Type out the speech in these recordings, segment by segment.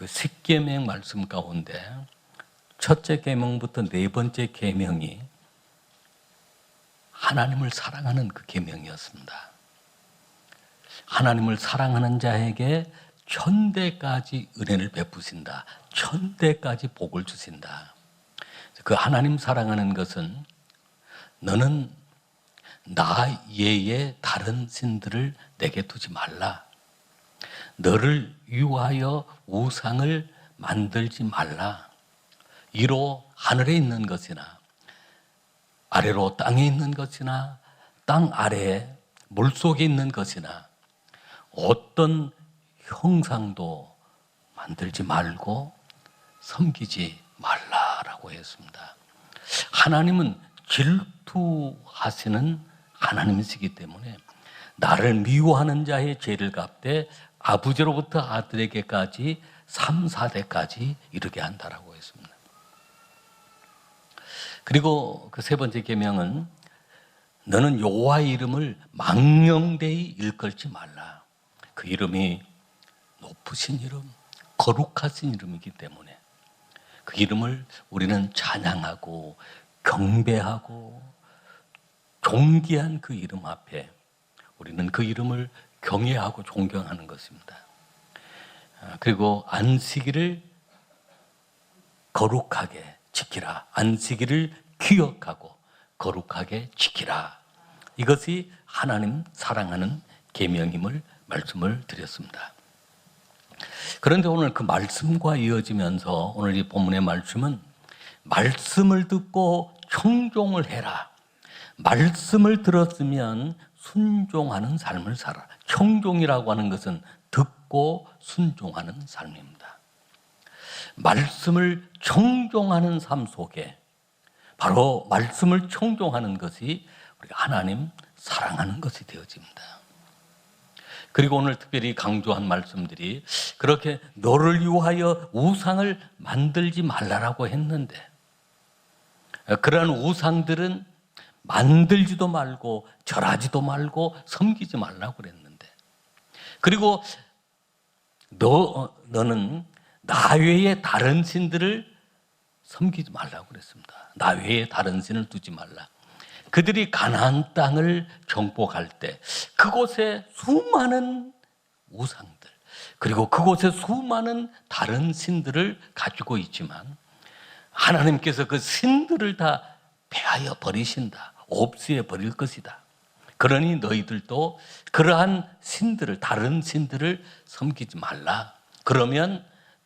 그 십계명 말씀 가운데 첫째 계명부터 네 번째 계명이 하나님을 사랑하는 그 계명이었습니다. 하나님을 사랑하는 자에게 천대까지 은혜를 베푸신다. 천대까지 복을 주신다. 그 하나님 사랑하는 것은 너는 나 외에 다른 신들을 내게 두지 말라. 너를 위하여 우상을 만들지 말라. 이로 하늘에 있는 것이나 아래로 땅에 있는 것이나 땅 아래에 물 속에 있는 것이나 어떤 형상도 만들지 말고 섬기지 말라라고 했습니다. 하나님은 질투하시는 하나님이시기 때문에 나를 미워하는 자의 죄를 갚되 아버지로부터 아들에게까지 3, 4대까지 이르게 한다라고 했습니다. 그리고 그 세 번째 계명은 너는 여호와의 이름을 망령되이 일컬지 말라. 그 이름이 높으신 이름, 거룩하신 이름이기 때문에 그 이름을 우리는 찬양하고 경배하고 존귀한 그 이름 앞에 우리는 그 이름을 경외하고 존경하는 것입니다. 아, 그리고 안식일을 거룩하게 지키라. 안식일을 기억하고 거룩하게 지키라. 이것이 하나님 사랑하는 계명임을 말씀을 드렸습니다. 그런데 오늘 그 말씀과 이어지면서 오늘 이 본문의 말씀은 말씀을 듣고 청종을 해라. 말씀을 들었으면 순종하는 삶을 살아. 청종이라고 하는 것은 듣고 순종하는 삶입니다. 말씀을 청종하는 삶 속에 바로 말씀을 청종하는 것이 우리가 하나님 사랑하는 것이 되어집니다. 그리고 오늘 특별히 강조한 말씀들이 그렇게 너를 위하여 우상을 만들지 말라라고 했는데 그러한 우상들은 만들지도 말고 절하지도 말고 섬기지 말라고 그랬는데 그리고 너 너는 나 외에 다른 신들을 섬기지 말라고 그랬습니다. 나 외에 다른 신을 두지 말라. 그들이 가나안 땅을 정복할 때 그곳에 수많은 우상들 그리고 그곳에 수많은 다른 신들을 가지고 있지만 하나님께서 그 신들을 다 폐하여 버리신다. 없애 버릴 것이다. 그러니 너희들도 그러한 신들을 다른 신들을 섬기지 말라. 그러면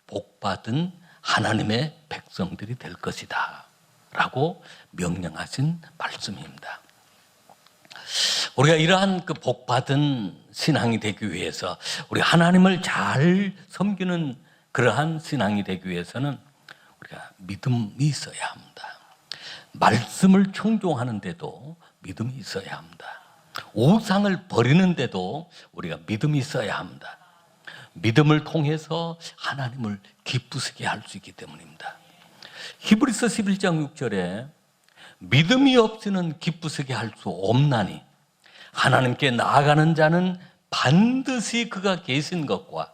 복받은 하나님의 백성들이 될 것이다. 라고 명령하신 말씀입니다. 우리가 이러한 그 복받은 신앙이 되기 위해서 우리 하나님을 잘 섬기는 그러한 신앙이 되기 위해서는 우리가 믿음이 있어야 합니다. 말씀을 청종하는데도 믿음이 있어야 합니다. 우상을 버리는데도 우리가 믿음이 있어야 합니다. 믿음을 통해서 하나님을 기쁘시게 할 수 있기 때문입니다. 히브리서 11장 6절에 믿음이 없이는 기쁘시게 할 수 없나니 하나님께 나아가는 자는 반드시 그가 계신 것과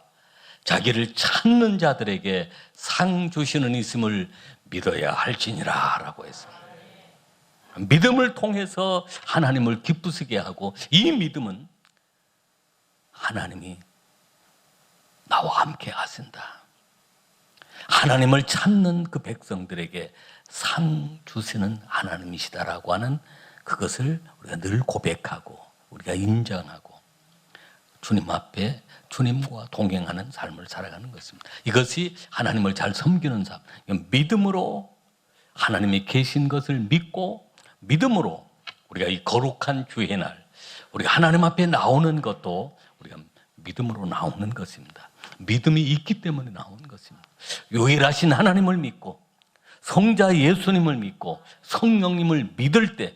자기를 찾는 자들에게 상 주시는 있음을 믿어야 할지니라 라고 했습니다. 믿음을 통해서 하나님을 기쁘시게 하고 이 믿음은 하나님이 나와 함께 하신다. 하나님을 찾는 그 백성들에게 상 주시는 하나님이시다라고 하는 그것을 우리가 늘 고백하고 우리가 인정하고 주님 앞에 주님과 동행하는 삶을 살아가는 것입니다. 이것이 하나님을 잘 섬기는 삶. 믿음으로 하나님이 계신 것을 믿고 믿음으로 우리가 이 거룩한 주의 날 우리가 하나님 앞에 나오는 것도 우리가 믿음으로 나오는 것입니다. 믿음이 있기 때문에 나오는 것입니다. 유일하신 하나님을 믿고 성자 예수님을 믿고 성령님을 믿을 때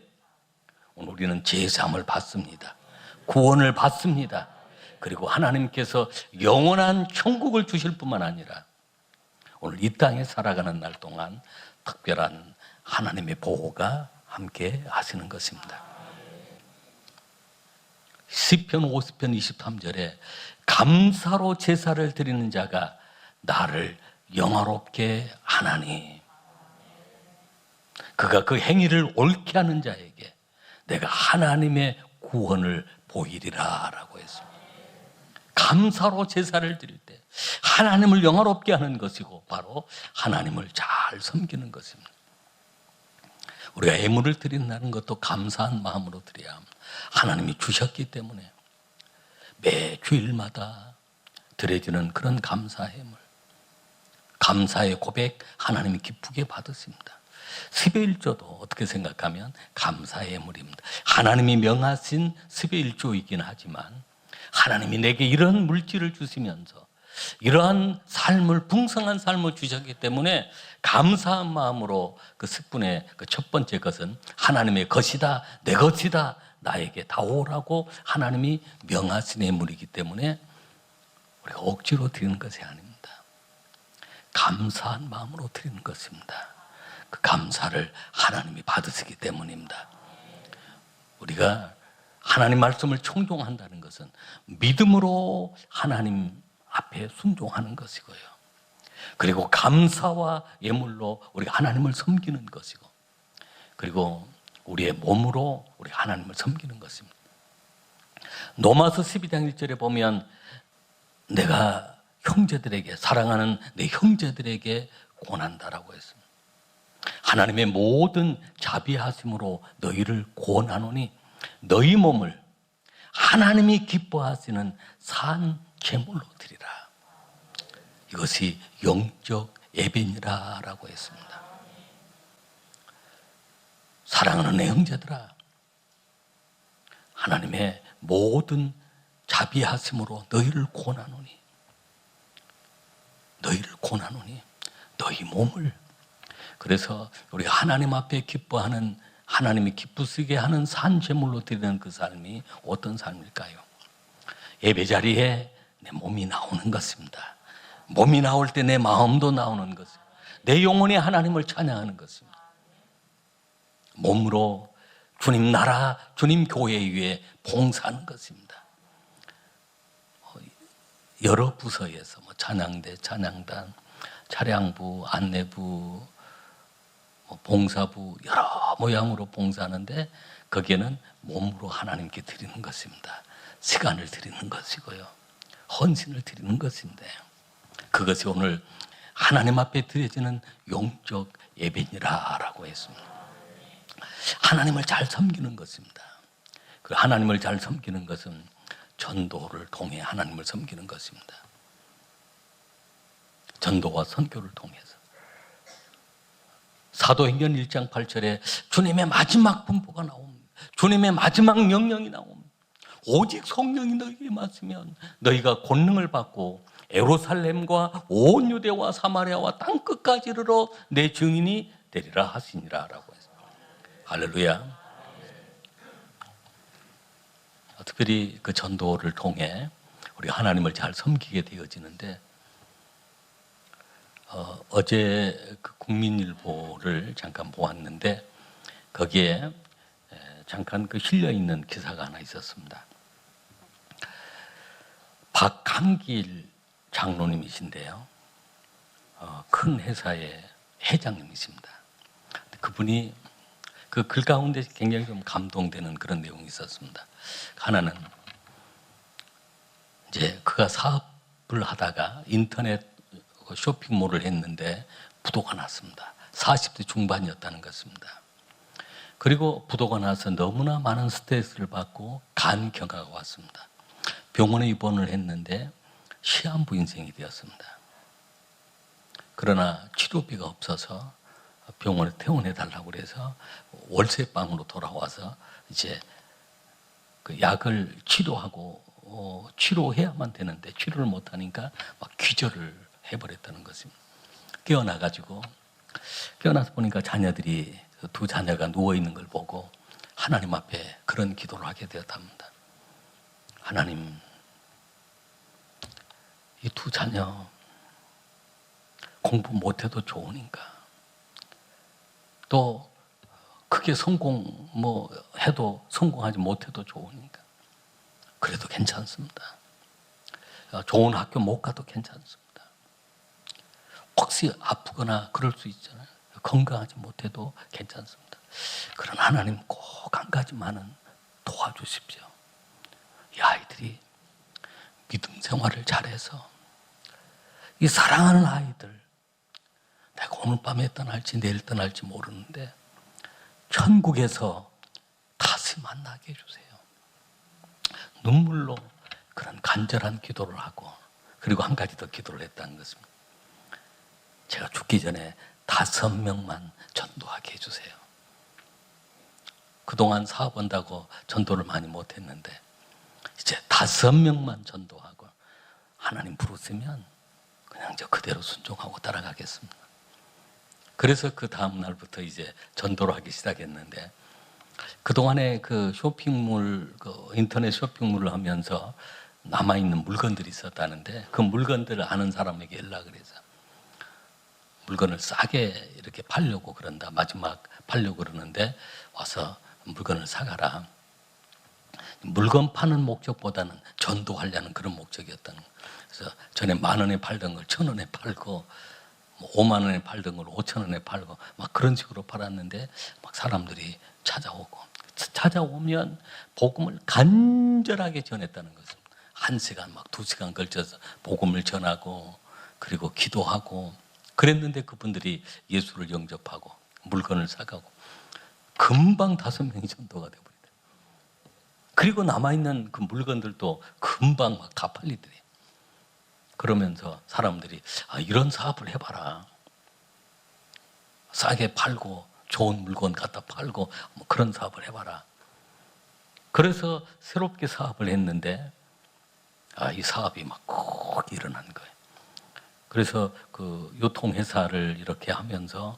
오늘 우리는 제사함을 받습니다. 구원을 받습니다. 그리고 하나님께서 영원한 천국을 주실 뿐만 아니라 오늘 이 땅에 살아가는 날 동안 특별한 하나님의 보호가 함께 하시는 것입니다. 시편 50편 23절에 감사로 제사를 드리는 자가 나를 영화롭게 하나니 그가 그 행위를 옳게 하는 자에게 내가 하나님의 구원을 보이리라라고 했습니다. 감사로 제사를 드릴 때 하나님을 영화롭게 하는 것이고 바로 하나님을 잘 섬기는 것입니다. 우리가 애물을 드린다는 것도 감사한 마음으로 드려야 합니다. 하나님이 주셨기 때문에 매 주일마다 드려지는 그런 감사 해물. 감사의 고백 하나님이 기쁘게 받으십니다. 11조도 어떻게 생각하면 감사의 예물입니다. 하나님이 명하신 11조이긴 하지만 하나님이 내게 이런 물질을 주시면서 이러한 삶을 풍성한 삶을 주셨기 때문에 감사한 마음으로 그 습분의 그 첫 번째 것은 하나님의 것이다 내 것이다 나에게 다오라고 하나님이 명하신 예물이기 때문에 우리가 억지로 드리는 것이 아닙니다. 감사한 마음으로 드리는 것입니다. 그 감사를 하나님이 받으시기 때문입니다. 우리가 하나님 말씀을 청종한다는 것은 믿음으로 하나님 앞에 순종하는 것이고요. 그리고 감사와 예물로 우리가 하나님을 섬기는 것이고, 그리고 우리의 몸으로 우리 하나님을 섬기는 것입니다. 로마서 12장 1절에 보면 내가 형제들에게 사랑하는 내 형제들에게 권한다라고 했습니다. 하나님의 모든 자비하심으로 너희를 구원하노니 너희 몸을 하나님이 기뻐하시는 산 제물로 드리라. 이것이 영적 예배니라라고 했습니다. 사랑하는 내 형제들아, 하나님의 모든 자비하심으로 너희를 구원하노니 너희를 고나노니 너희 몸을 그래서 우리가 하나님 앞에 기뻐하는 하나님이 기쁘시게 하는 산 제물로 드리는 그 삶이 어떤 삶일까요? 예배 자리에 내 몸이 나오는 것입니다. 몸이 나올 때 내 마음도 나오는 것입니다. 내 영혼이 하나님을 찬양하는 것입니다. 몸으로 주님 나라, 주님 교회 위에 봉사하는 것입니다. 여러 부서에서 뭐 찬양대, 찬양단, 차량부, 안내부, 뭐 봉사부 여러 모양으로 봉사하는데 거기에는 몸으로 하나님께 드리는 것입니다. 시간을 드리는 것이고요. 헌신을 드리는 것인데 그것이 오늘 하나님 앞에 드려지는 영적 예배니라라고 했습니다. 하나님을 잘 섬기는 것입니다. 그 하나님을 잘 섬기는 것은 전도를 통해 하나님을 섬기는 것입니다. 전도와 선교를 통해서. 사도행전 1장 8절에 주님의 마지막 분보가 나옵니다. 주님의 마지막 명령이 나옵니다. 오직 성령이 너희에게 맞으면 너희가 권능을 받고 에루살렘과 온 유대와 사마리아와 땅 끝까지 이르러 내 증인이 되리라 하시니라라고 했어요. 할렐루야. 특별히 그 전도를 통해 우리 하나님을 잘 섬기게 되어지는데 어, 제 그 국민일보를 잠깐 보았는데 거기에 잠깐 그 실려 있는 기사가 하나 있었습니다. 박한길 장로님이신데요. 어, 큰 회사의 회장님이십니다. 그분이 그 글 가운데 굉장히 좀 감동되는 그런 내용이 있었습니다. 하나는 이제 그가 사업을 하다가 인터넷 쇼핑몰을 했는데 부도가 났습니다. 40대 중반이었다는 것입니다. 그리고 부도가 나서 너무나 많은 스트레스를 받고 간 경과가 왔습니다. 병원에 입원을 했는데 시한부 인생이 되었습니다. 그러나 치료비가 없어서 병원에 퇴원해 달라고 그래서 월세 방으로 돌아와서 이제 그 약을 치료하고 어, 치료해야만 되는데 치료를 못 하니까 막 기절을 해버렸다는 것입니다. 깨어나 가지고 깨어나서 보니까 자녀들이 두 자녀가 누워 있는 걸 보고 하나님 앞에 그런 기도를 하게 되었답니다. 하나님, 이 두 자녀 공부 못해도 좋으니까 또 크게 성공 뭐 해도 성공하지 못해도 좋으니까 그래도 괜찮습니다. 어, 좋은 학교 못 가도 괜찮습니다. 혹시 아프거나 그럴 수 있잖아요. 건강하지 못해도 괜찮습니다. 그런 하나님 꼭 한 가지만은 도와주십시오. 이 아이들이 믿음 생활을 잘해서 이 사랑하는 아이들 내가 오늘 밤에 떠날지 내일 떠날지 모르는데 천국에서 다시 만나게 해주세요. 눈물로 그런 간절한 기도를 하고 그리고 한 가지 더 기도를 했다는 것입니다. 제가 죽기 전에 다섯 명만 전도하게 해주세요. 그동안 사업한다고 전도를 많이 못했는데 이제 다섯 명만 전도하고 하나님 부르시면 그냥 저 그대로 순종하고 따라가겠습니다. 그래서 그 다음 날부터 이제 전도를 하기 시작했는데 그동안에 그 쇼핑몰, 그 인터넷 쇼핑몰을 하면서 남아있는 물건들이 있었다는데 그 물건들을 아는 사람에게 연락을 해서 물건을 싸게 이렇게 팔려고 그런다. 마지막 팔려고 그러는데 와서 물건을 사가라. 물건 파는 목적보다는 전도하려는 그런 목적이었다는 거예요. 그래서 전에 만 원에 팔던 걸 천 원에 팔고 뭐 5만 원에 팔던 걸 5천 원에 팔고 막 그런 식으로 팔았는데 막 사람들이 찾아오고 찾아오면 복음을 간절하게 전했다는 것은 한 시간 막 두 시간 걸쳐서 복음을 전하고 그리고 기도하고 그랬는데 그분들이 예수를 영접하고 물건을 사가고 금방 다섯 명이 전도가 되버리더라고요. 그리고 남아 있는 그 물건들도 금방 막 다 팔리더래요. 그러면서 사람들이 아, 이런 사업을 해봐라. 싸게 팔고 좋은 물건 갖다 팔고 뭐 그런 사업을 해봐라. 그래서 새롭게 사업을 했는데 아, 이 사업이 막 꼭 일어난 거예요. 그래서 그 유통회사를 이렇게 하면서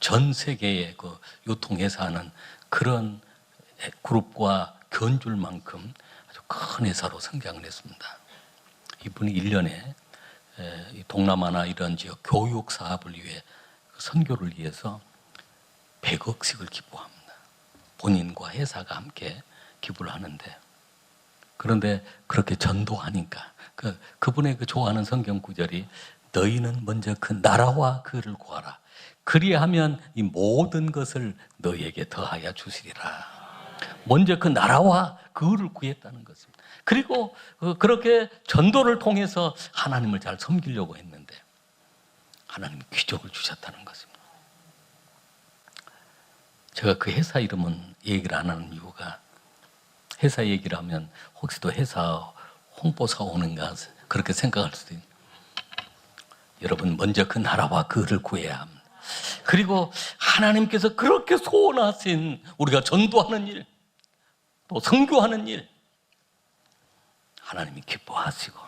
전 세계의 그 유통회사는 그런 그룹과 견줄 만큼 아주 큰 회사로 성장을 했습니다. 이분이 1년에 동남아나 이런 지역 교육 사업을 위해 그 선교를 위해서 100억씩을 기부합니다. 본인과 회사가 함께 기부를 하는데 그런데 그렇게 전도하니까 그 그분의 그 좋아하는 성경 구절이 너희는 먼저 그 나라와 그를 구하라. 그리하면 이 모든 것을 너희에게 더하여 주시리라. 먼저 그 나라와 그를 구했다는 것입니다. 그리고 그 그렇게 전도를 통해서 하나님을 잘 섬기려고 했는데 하나님이 기적을 주셨다는 것입니다. 제가 그 회사 이름은 얘기를 안 하는 이유가 회사 얘기를 하면 혹시 또 회사 홍보사 오는가 그렇게 생각할 수도 있는 여러분 먼저 그 나라와 그를 구해야 합니다. 그리고 하나님께서 그렇게 소원하신 우리가 전도하는 일, 또 선교하는 일, 하나님이 기뻐하시고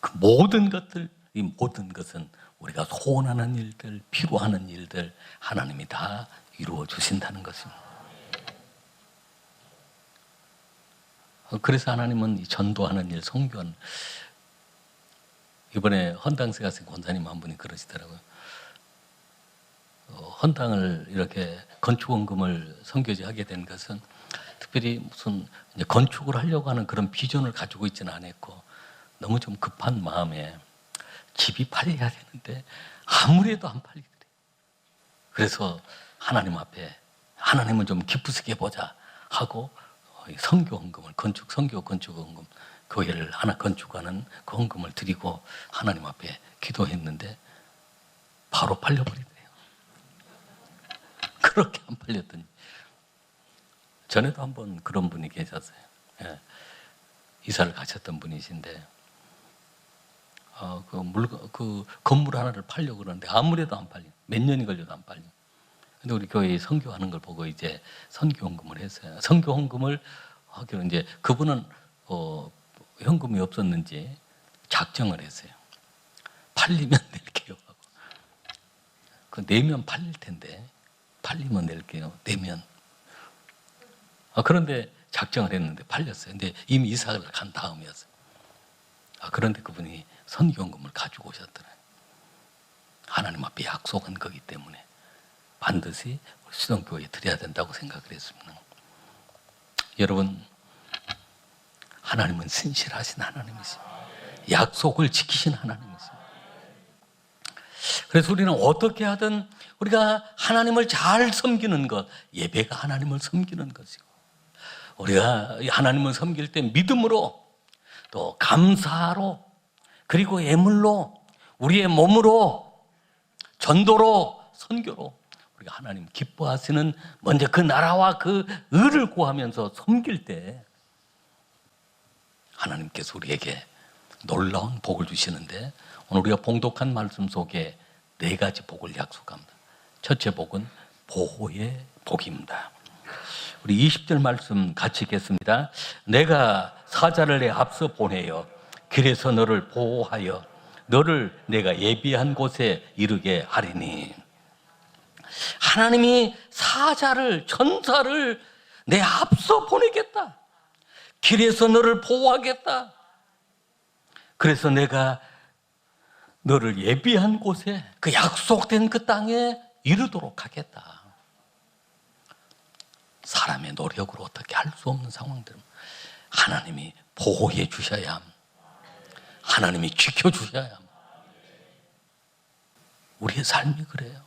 그 모든 것들, 이 모든 것은 우리가 소원하는 일들, 필요하는 일들 하나님이 다 이루어 주신다는 것입니다. 그래서 하나님은 이 전도하는 일, 선교하는 이번에 헌당세 가신 권사님 한 분이 그러시더라고요. 어, 헌당을 이렇게 건축원금을 선교지 하게 된 것은 특별히 무슨 건축을 하려고 하는 그런 비전을 가지고 있지는 않았고 너무 좀 급한 마음에 집이 팔려야 되는데 아무래도 안 팔리더래요. 그래서 하나님 앞에 하나님은 좀 기쁘시게 보자 하고 성교 헌금을 건축 성교 건축 헌금 교회를 하나 건축하는 그 헌금을 드리고 하나님 앞에 기도했는데 바로 팔려버리더래요. 그렇게 안 팔렸더니 전에도 한 번 그런 분이 계셨어요. 예. 이사를 가셨던 분이신데 어, 그 물건 그 건물 하나를 팔려고 그러는데 아무래도 안 팔려. 몇 년이 걸려도 안 팔려. 근데 우리 교회에 선교하는 걸 보고 이제 선교 헌금을 했어요. 선교 헌금을 하기로 이제 그분은 어, 현금이 없었는지 작정을 했어요. 팔리면 낼게요. 그 내면 팔릴 텐데 팔리면 낼게요. 내면. 아, 그런데 작정을 했는데 팔렸어요. 근데 이미 이사를 간 다음이었어요. 아, 그런데 그분이 선교금을 가지고 오셨더라고요. 하나님 앞에 약속한 거기 때문에 반드시 수동교회에 드려야 된다고 생각을 했습니다. 여러분, 하나님은 신실하신 하나님이십니다. 약속을 지키신 하나님이십니다. 그래서 우리는 어떻게 하든 우리가 하나님을 잘 섬기는 것, 예배가 하나님을 섬기는 것이고, 우리가 하나님을 섬길 때 믿음으로 또 감사로 그리고 예물로 우리의 몸으로 전도로 선교로 우리가 하나님 기뻐하시는 먼저 그 나라와 그 의를 구하면서 섬길 때 하나님께서 우리에게 놀라운 복을 주시는데 오늘 우리가 봉독한 말씀 속에 네 가지 복을 약속합니다. 첫째 복은 보호의 복입니다. 우리 20절 말씀 같이 읽겠습니다. 내가 사자를 내 앞서 보내어 길에서 너를 보호하여 너를 내가 예비한 곳에 이르게 하리니 하나님이 사자를 천사를 내 앞서 보내겠다. 길에서 너를 보호하겠다. 그래서 내가 너를 예비한 곳에 그 약속된 그 땅에 이르도록 하겠다. 사람의 노력으로 어떻게 할 수 없는 상황들은 하나님이 보호해 주셔야 함. 하나님이 지켜 주셔야 함. 우리의 삶이 그래요.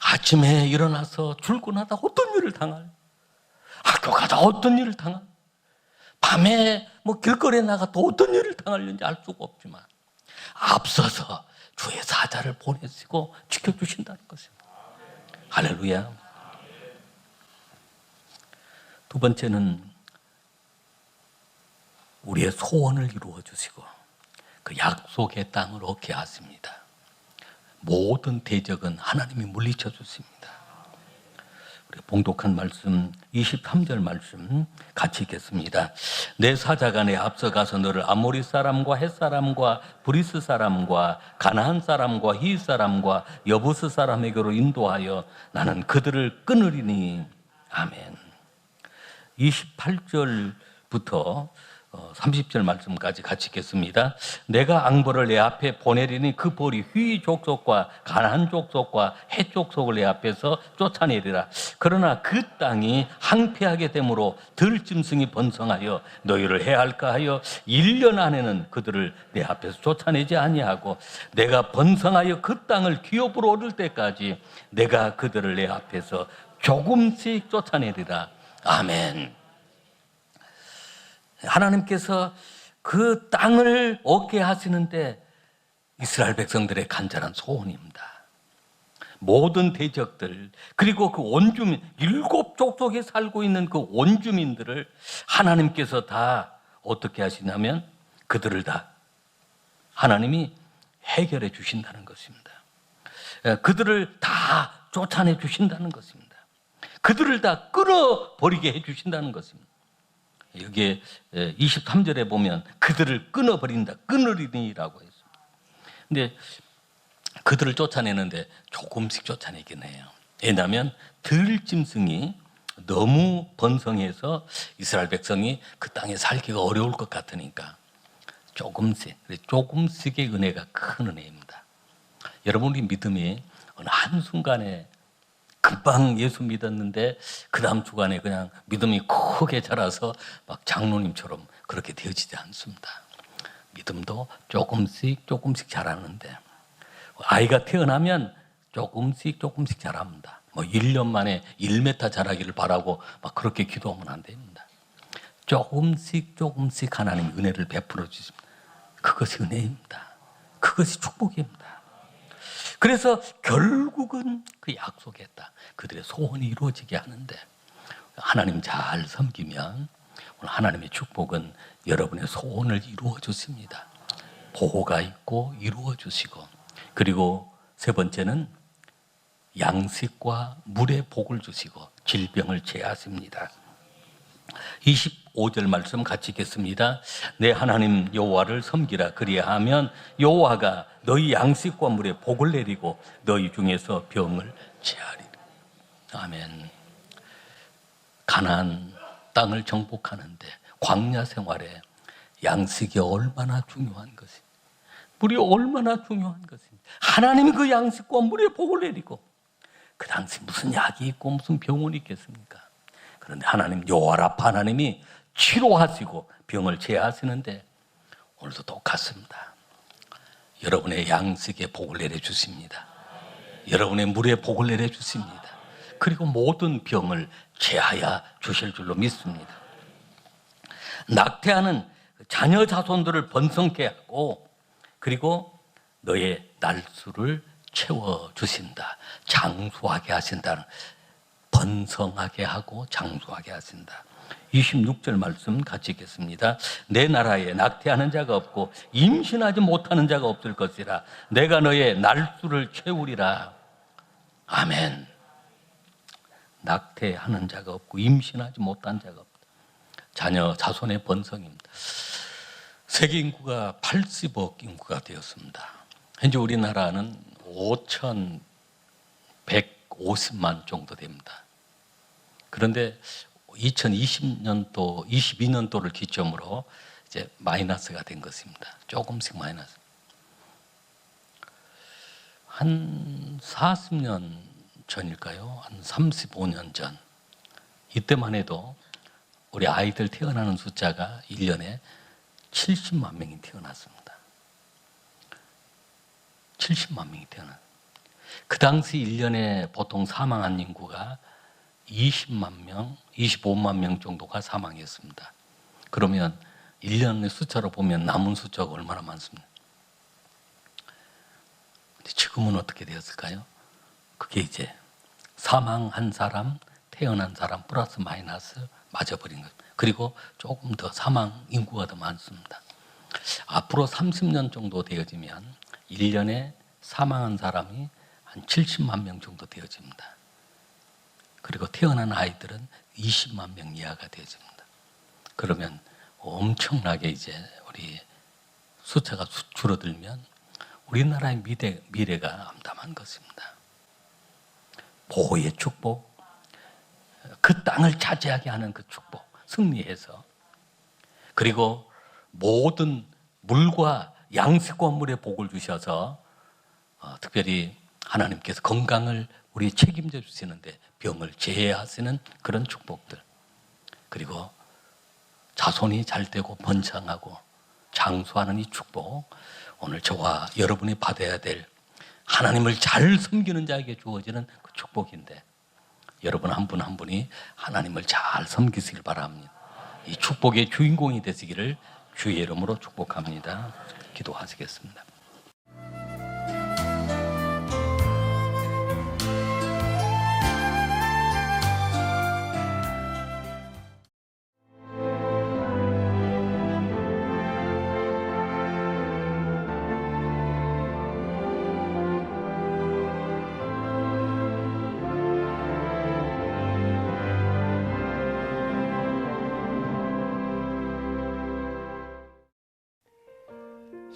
아침에 일어나서 출근하다 어떤 일을 당할, 학교 가다 어떤 일을 당할, 밤에 뭐 길거리에 나가 또 어떤 일을 당하는지 알 수가 없지만 앞서서 주의 사자를 보내시고 지켜주신다는 것입니다. 할렐루야. 두 번째는 우리의 소원을 이루어 주시고 그 약속의 땅을 얻게 하십니다. 모든 대적은 하나님이 물리쳐 주십니다. 우리 봉독한 말씀 23절 말씀 같이 읽겠습니다. 내 사자가 내 앞서가서 너를 아모리 사람과 헷 사람과 브리스 사람과 가나안 사람과 히 사람과 여부스 사람에게로 인도하여 나는 그들을 끊으리니 아멘. 28절부터 30절 말씀까지 같이 읽겠습니다. 내가 앙벌을 내 앞에 보내리니 그 벌이 휘 족속과 가난 족속과 해 족속을 내 앞에서 쫓아내리라. 그러나 그 땅이 항폐하게 되므로 들짐승이 번성하여 너희를 해할까 하여 1년 안에는 그들을 내 앞에서 쫓아내지 아니하고 내가 번성하여 그 땅을 기업으로 얻을 때까지 내가 그들을 내 앞에서 조금씩 쫓아내리라. 아멘. 하나님께서 그 땅을 얻게 하시는데 이스라엘 백성들의 간절한 소원입니다. 모든 대적들 그리고 그 원주민 일곱 족속에 살고 있는 그 원주민들을 하나님께서 다 어떻게 하시냐면 그들을 다 하나님이 해결해 주신다는 것입니다. 예, 그들을 다 쫓아내 주신다는 것입니다. 그들을 다 끌어버리게 해 주신다는 것입니다. 여기에 23절에 보면 그들을 끊어버린다. 끊으리니라고 했습니다. 근데 그들을 쫓아내는데 조금씩 쫓아내긴 해요. 왜냐하면 들짐승이 너무 번성해서 이스라엘 백성이 그 땅에 살기가 어려울 것 같으니까 조금씩, 조금씩의 은혜가 큰 은혜입니다. 여러분, 우리 믿음이 어느 한순간에 금방 예수 믿었는데 그 다음 주간에 그냥 믿음이 크게 자라서 막 장로님처럼 그렇게 되어지지 않습니다. 믿음도 조금씩 조금씩 자라는데 아이가 태어나면 조금씩 조금씩 자랍니다. 뭐 1년 만에 1m 자라기를 바라고 막 그렇게 기도하면 안 됩니다. 조금씩 조금씩 하나님 은혜를 베풀어 주십니다. 그것이 은혜입니다. 그것이 축복입니다. 그래서 결국은 그 약속했다. 그들의 소원이 이루어지게 하는데 하나님 잘 섬기면 오늘 하나님의 축복은 여러분의 소원을 이루어 주십니다. 보호가 있고 이루어 주시고 그리고 세 번째는 양식과 물의 복을 주시고 질병을 제하십니다. 25절 말씀 같이 읽겠습니다. 내 하나님 여호와를 섬기라 그리하면 여호와가 너희 양식과 물에 복을 내리고 너희 중에서 병을 제하리. 아멘. 가난 땅을 정복하는데 광야 생활에 양식이 얼마나 중요한 것이 물이 얼마나 중요한 것입니다. 하나님이 그 양식과 물에 복을 내리고 그 당시 무슨 약이 있고 무슨 병원이 있겠습니까? 그런데 하나님 라파 하나님이 치료하시고 병을 제하시는데 오늘도 똑같습니다. 여러분의 양식에 복을 내려 주십니다. 여러분의 물에 복을 내려 주십니다. 그리고 모든 병을 제하여 주실 줄로 믿습니다. 낙태하는 자녀 자손들을 번성케 하고 그리고 너의 날수를 채워 주신다. 장수하게 하신다는 번성하게 하고 장수하게 하신다. 26절 말씀 같이 읽겠습니다. 내 나라에 낙태하는 자가 없고 임신하지 못하는 자가 없을 것이라. 내가 너의 날수를 채우리라. 아멘. 낙태하는 자가 없고 임신하지 못한 자가 없다. 자녀 자손의 번성입니다. 세계 인구가 80억 인구가 되었습니다. 현재 우리나라는 5,150만 정도 됩니다. 그런데 2020년도, 22년도를 기점으로 이제 마이너스가 된 것입니다. 조금씩 마이너스. 한 40년 전일까요? 한 35년 전. 이때만 해도 우리 아이들 태어나는 숫자가 1년에 70만 명이 태어났습니다. 70만 명이 태어났. 그 당시 1년에 보통 사망한 인구가 20만 명, 25만 명 정도가 사망했습니다. 그러면 1년의 숫자로 보면 남은 숫자가 얼마나 많습니까? 지금은 어떻게 되었을까요? 그게 이제 사망한 사람, 태어난 사람 플러스 마이너스 맞아버린 것. 그리고 조금 더 사망 인구가 더 많습니다. 앞으로 30년 정도 되어지면 1년에 사망한 사람이 한 70만 명 정도 되어집니다. 그리고 태어난 아이들은 20만 명 이하가 되어집니다. 그러면 엄청나게 이제 우리 숫자가 수- 줄어들면 우리나라의 미래, 미래가 암담한 것입니다. 보호의 축복, 그 땅을 차지하게 하는 그 축복, 승리해서 그리고 모든 물과 양식과 물의 복을 주셔서 어, 특별히 하나님께서 건강을 우리 책임져 주시는데 병을 제해하시는 그런 축복들 그리고 자손이 잘 되고 번창하고 장수하는 이 축복 오늘 저와 여러분이 받아야 될 하나님을 잘 섬기는 자에게 주어지는 그 축복인데 여러분 한 분한 분이 하나님을 잘 섬기시길 바랍니다. 이 축복의 주인공이 되시기를 주의 이름으로 축복합니다. 기도하시겠습니다.